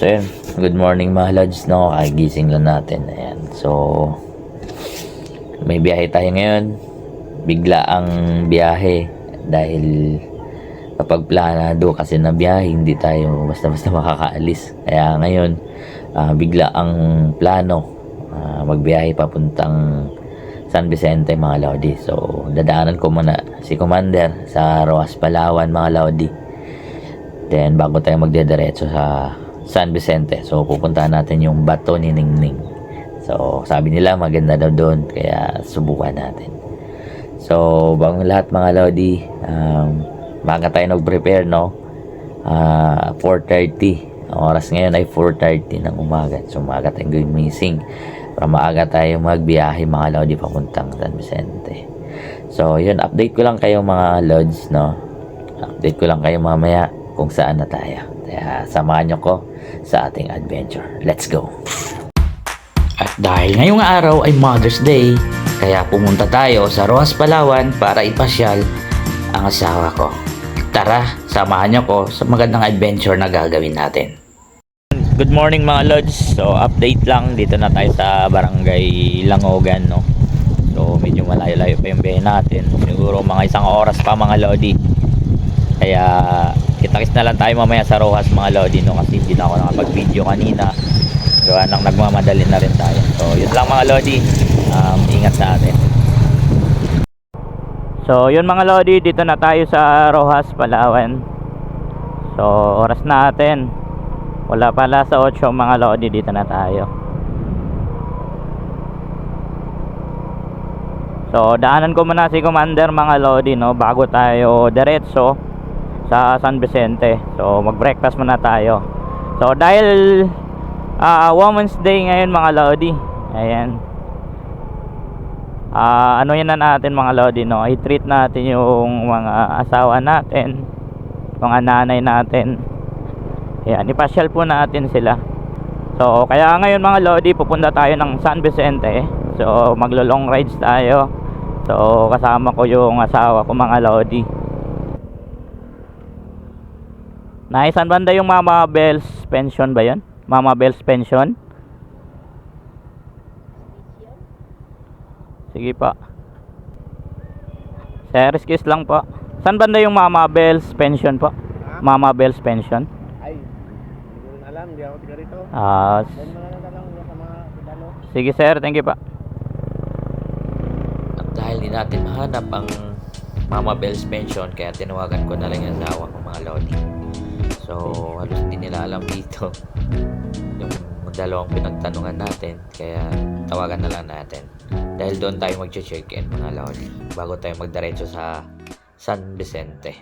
So yun, good morning mga lods, no? Kagising lang natin. Ayan. So, may biyahe tayo ngayon. Bigla ang biyahe dahil kapag planado kasi na biyahe, hindi tayo basta-basta makakaalis. Kaya ngayon, ah, bigla ang plano ah, magbiyahe papuntang San Vicente mga Lodi. So, dadaanan ko muna si Commander sa Roas Palawan mga Lodi. Then, bago tayo magdediretso sa San Vicente. So, pupuntahan natin yung bato ni Ningning. So, sabi nila maganda daw doon. Kaya, subukan natin. So, bago lahat mga Lodi, um, maaga tayo nag-prepare, no? Ah, 4.30. Ang oras ngayon ay 4.30 ng umaga. So, maaga tayong gumising. Para maaga tayo magbiyahe mga Lodi papuntang San Vicente. So, yun. Update ko lang kayo mga Lods, no? Update ko lang kayo mamaya kung saan na tayo. Kaya samahan nyo ko sa ating adventure. Let's go! At dahil ngayong araw ay Mother's Day, kaya pumunta tayo sa Roas Palawan para ipasyal ang asawa ko. Tara, samahan nyo ko sa magandang adventure na gagawin natin. Good morning mga Lods. So update lang, dito na tayo sa barangay Langogan no. So medyo malayo-layo pa yung biyahe natin. Siguro mga isang oras pa mga Lodi. Kaya kitakis na lang tayo mamaya sa Rojas mga Lodi no kasi hindi na ako nakapag-video kanina. Gawa nang nagmamadali na rin tayo. So yun lang mga Lodi. Um, ingat sa atin. So yun mga Lodi, dito na tayo sa Rojas, Palawan. So oras natin. Wala pala sa 8 mga Lodi, dito na tayo. So daanan ko muna si Commander mga Lodi no bago tayo diretso sa San Vicente. So mag-breakfast muna tayo. So dahil ah Women's Day ngayon mga Lodi. Ayan. Ah ano yan na natin mga Lodi no? I-treat natin yung mga asawa natin, mga nanay natin. Ayan, ipasyal po natin sila. So kaya ngayon mga Lodi pupunta tayo ng San Vicente. So maglo long rides tayo. So kasama ko yung asawa ko mga Lodi. Naisan banda yung Mama Bells pension ba yun? Mama Bells pension? Sige pa. Sir, excuse lang po. Saan banda yung Mama Bells pension po? Mama Bells pension? Ay, hindi ko alam, hindi ako tiga rito. Ah, na sige sir, thank you pa. At dahil di natin mahanap ang Mama Bells pension, kaya tinawagan ko na lang yung asawa ko mga lodi. So, halos hindi nila alam dito yung dalawang pinagtanungan natin, kaya tawagan na lang natin. Dahil doon tayo mag-check-in mga lodi, bago tayo magdiretso sa San Vicente.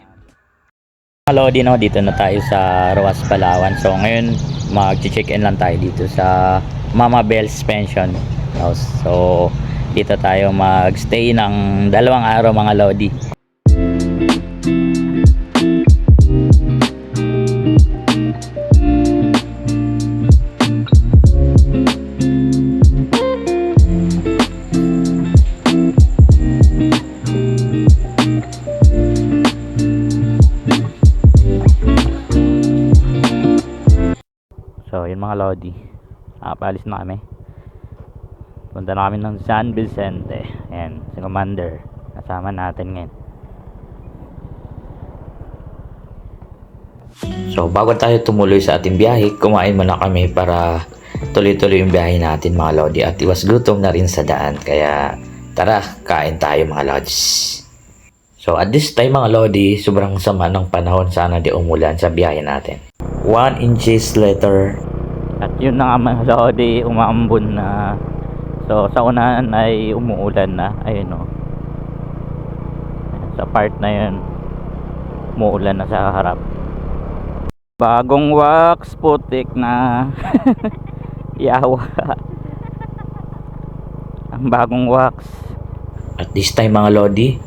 Mga lodi, no, dito na tayo sa Roas, Palawan. So, ngayon, mag-check-in lang tayo dito sa Mama Bell's Pension House. So, dito tayo mag-stay ng dalawang araw mga lodi. Yun mga lodi. Ah, paalis na kami. Punta na kami ng San Vicente. Ayan, si Commander. Kasama natin ngayon. So, bago tayo tumuloy sa ating biyahe, kumain muna kami para tuloy-tuloy yung biyahe natin mga lodi. At iwas gutom na rin sa daan. Kaya, tara, kain tayo mga lodis. So, at this time mga lodi, sobrang sama ng panahon. Sana di umulan sa biyahe natin. 1 inches later. At yun na nga mga lodi, umaambon na. So, sa unahan ay umuulan na. Ayun o. Sa part na yun, umuulan na sa harap. Bagong wax, putik na. Yawa. Ang bagong wax. At this time mga lodi,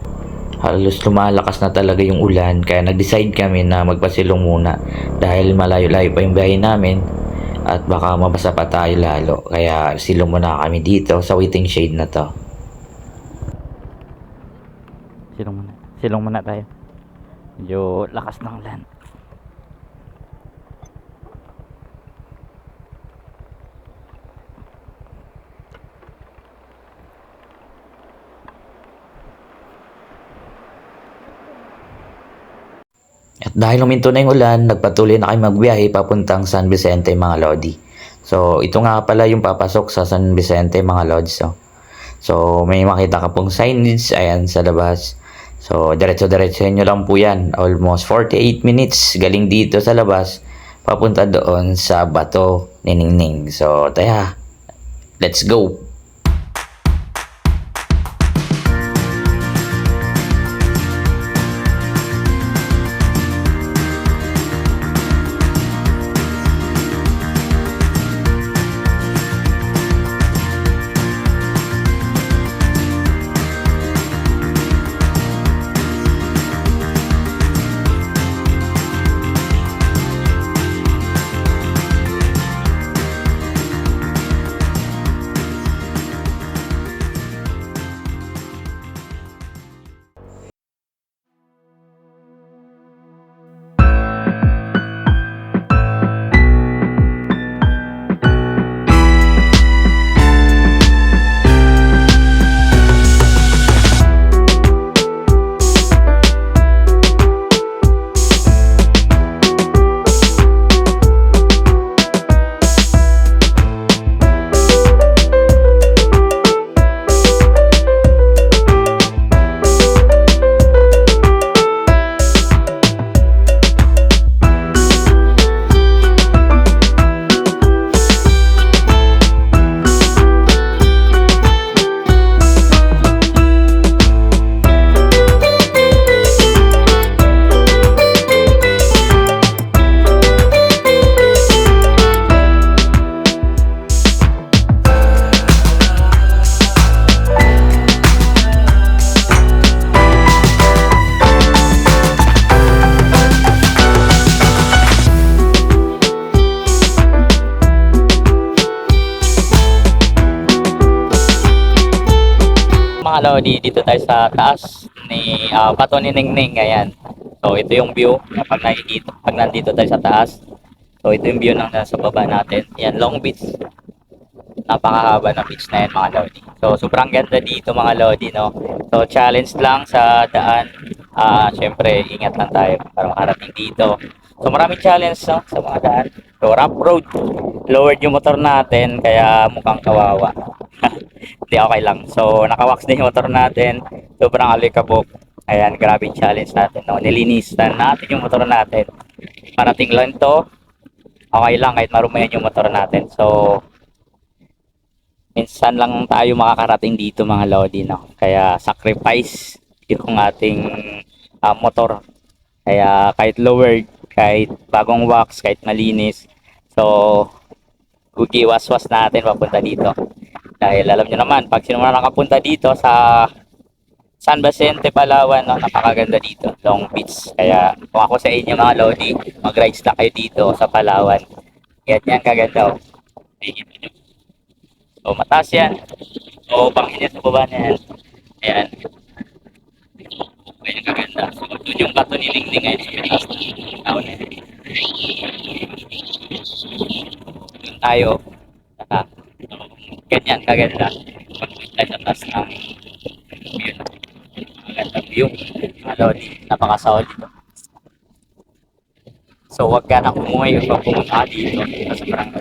halos lumalakas na talaga yung ulan kaya nag-decide kami na magpasilong muna dahil malayo-layo pa yung biyahe namin at baka mabasa pa tayo lalo. Kaya silong muna kami dito sa waiting shade na to. Silong muna. Silong muna tayo. Medyo lakas ng ulan Dahil huminto na yung ulan, nagpatuloy na kayo magbiyahe papuntang San Vicente mga Lodi. So, ito nga pala yung papasok sa San Vicente mga Lodi. So, so may makita ka pong signage, ayan sa labas. So, diretso-diretso nyo lang po yan. Almost 48 minutes galing dito sa labas, papunta doon sa Bato ni Ningning. So, taya, let's go! Mga Lodi, dito tayo sa taas ni uh, Pato ni Ningning, ayan. So, ito yung view pag nakikita, pag nandito tayo sa taas. So, ito yung view ng nasa baba natin. Yan, Long Beach. Napakahaba ng beach na yan, mga Lodi. So, sobrang ganda dito, mga Lodi, no? So, challenge lang sa daan. Ah, syempre, ingat lang tayo para makarating dito. So, maraming challenge, no, sa mga daan. So, rough road. Lowered yung motor natin, kaya mukhang kawawa. Hindi okay lang. So, nakawax din yung motor natin. Sobrang alikabok. Ayan, grabe challenge natin. No? Nilinisan natin yung motor natin. Parating lang to. Okay lang kahit marumayan yung motor natin. So, minsan lang tayo makakarating dito mga Lodi. No? Kaya sacrifice yung ating ah, motor. Kaya kahit lowered, kahit bagong wax, kahit malinis. So, gugiwas-was natin papunta dito. Dahil alam nyo naman, pag sino man nakapunta dito sa San Vicente, Palawan, no, napakaganda dito, Long Beach. Kaya kung ako sa inyo mga Lodi, mag-rides na kayo dito sa Palawan. Yan yan, kaganda. Oh. Nakikita nyo. So, mataas yan. So, bangin yan sa baba na yan. Ayan. Ayan, kaganda. So, doon yung bato ni Ningning ngayon. Na. Na. Doon tayo. Saka, ganyan, kaganda. Pag-push tayo sa taas ng view. Maganda view. Lodi, napaka-solid. So, wag ka na umuwi o pumunta dito. Kasi parang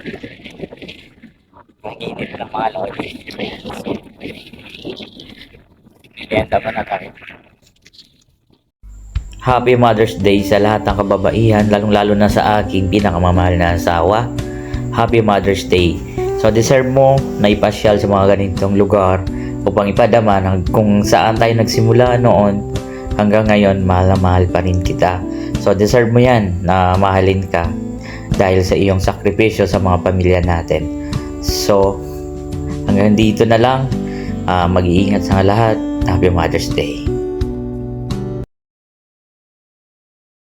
ang init ng mga Lodi. So, nilenda ba na tayo? Happy Mother's Day sa lahat ng kababaihan, lalong-lalo na sa aking pinakamamahal na asawa. Happy Mother's Day. So, deserve mo na ipasyal sa mga ganitong lugar upang ipadama ng kung saan tayo nagsimula noon hanggang ngayon, mahal na mahal pa rin kita. So, deserve mo yan na mahalin ka dahil sa iyong sakripisyo sa mga pamilya natin. So, hanggang dito na lang. Ah, mag-iingat sa lahat. Happy Mother's Day.